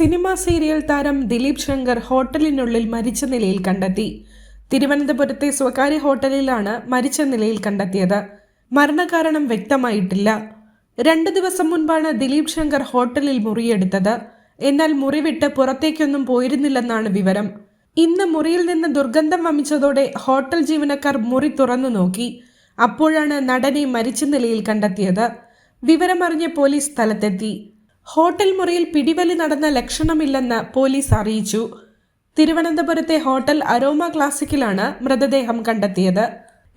Cinema serial താരം ദിലീപ് ശങ്കർ ഹോട്ടലിനുള്ളിൽ മരിച്ച നിലയിൽ കണ്ടെത്തി. തിരുവനന്തപുരത്തെ സ്വകാര്യ ഹോട്ടലിലാണ് മരിച്ച നിലയിൽ കണ്ടെത്തിയത്. മരണകാരണം വ്യക്തമായിട്ടില്ല. രണ്ടു ദിവസം മുൻപാണ് ദിലീപ് ശങ്കർ ഹോട്ടലിൽ മുറിയെടുത്തത്. എന്നാൽ മുറി വിട്ട് പുറത്തേക്കൊന്നും പോയിരുന്നില്ലെന്നാണ് വിവരം. ഇന്ന് മുറിയിൽ നിന്ന് ദുർഗന്ധം വമിച്ചതോടെ ഹോട്ടൽ ജീവനക്കാർ മുറി തുറന്നു നോക്കി. അപ്പോഴാണ് നടനെ മരിച്ച നിലയിൽ കണ്ടെത്തിയത്. വിവരമറിഞ്ഞ പോലീസ് സ്ഥലത്തെത്തി. ഹോട്ടൽ മുറിയിൽ പിടിവലി നടന്ന ലക്ഷണമില്ലെന്ന് പോലീസ് അറിയിച്ചു. തിരുവനന്തപുരത്തെ ഹോട്ടൽ അരോമ ക്ലാസിക്കിലാണ് മൃതദേഹം കണ്ടെത്തിയത്.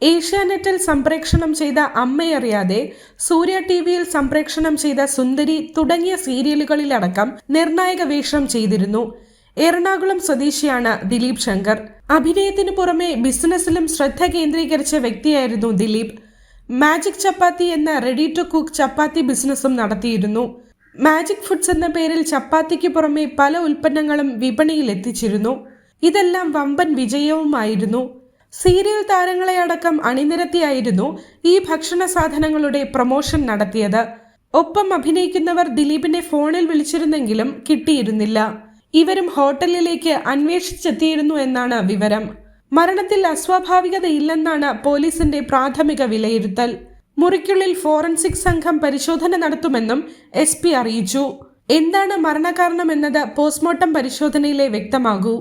ഏഷ്യാനെറ്റിൽ സംപ്രേക്ഷണം ചെയ്ത അമ്മയറിയാതെ സൂര്യ ടി വിയിൽ സംപ്രേക്ഷണം ചെയ്ത സുന്ദരി തുടങ്ങിയ സീരിയലുകളിലടക്കം നിർണായക വേഷം ചെയ്തിരുന്നു. എറണാകുളം സ്വദേശിയാണ് ദിലീപ് ശങ്കർ. അഭിനയത്തിന് പുറമെ ബിസിനസ്സിലും ശ്രദ്ധ കേന്ദ്രീകരിച്ച വ്യക്തിയായിരുന്നു ദിലീപ്. മാജിക് ചപ്പാത്തി എന്ന റെഡി ടു കുക്ക് ചപ്പാത്തി ബിസിനസ്സും നടത്തിയിരുന്നു. മാജിക് ഫുഡ്സ് എന്ന പേരിൽ ചപ്പാത്തിക്ക് പുറമെ പല ഉൽപ്പന്നങ്ങളും വിപണിയിൽ എത്തിച്ചിരുന്നു. ഇതെല്ലാം വമ്പൻ വിജയവുമായിരുന്നു. സീരിയൽ താരങ്ങളെ അടക്കം അണിനിരത്തിയായിരുന്നു ഈ ഭക്ഷണ സാധനങ്ങളുടെ പ്രൊമോഷൻ നടത്തിയത്. ഒപ്പം അഭിനയിക്കുന്നവർ ദിലീപിനെ ഫോണിൽ വിളിച്ചിരുന്നെങ്കിലും കിട്ടിയിരുന്നില്ല. ഇവരും ഹോട്ടലിലേക്ക് അന്വേഷിച്ചെത്തിയിരുന്നു എന്നാണ് വിവരം. മരണത്തിൽ അസ്വാഭാവികതയില്ലെന്നാണ് പോലീസിന്റെ പ്രാഥമിക വിലയിരുത്തൽ. മുറിക്കുള്ളിൽ ഫോറൻസിക് സംഘം പരിശോധന നടത്തുമെന്നും എസ് അറിയിച്ചു. എന്താണ് മരണകാരണമെന്നത് പോസ്റ്റ്മോർട്ടം പരിശോധനയിലെ വ്യക്തമാകൂ.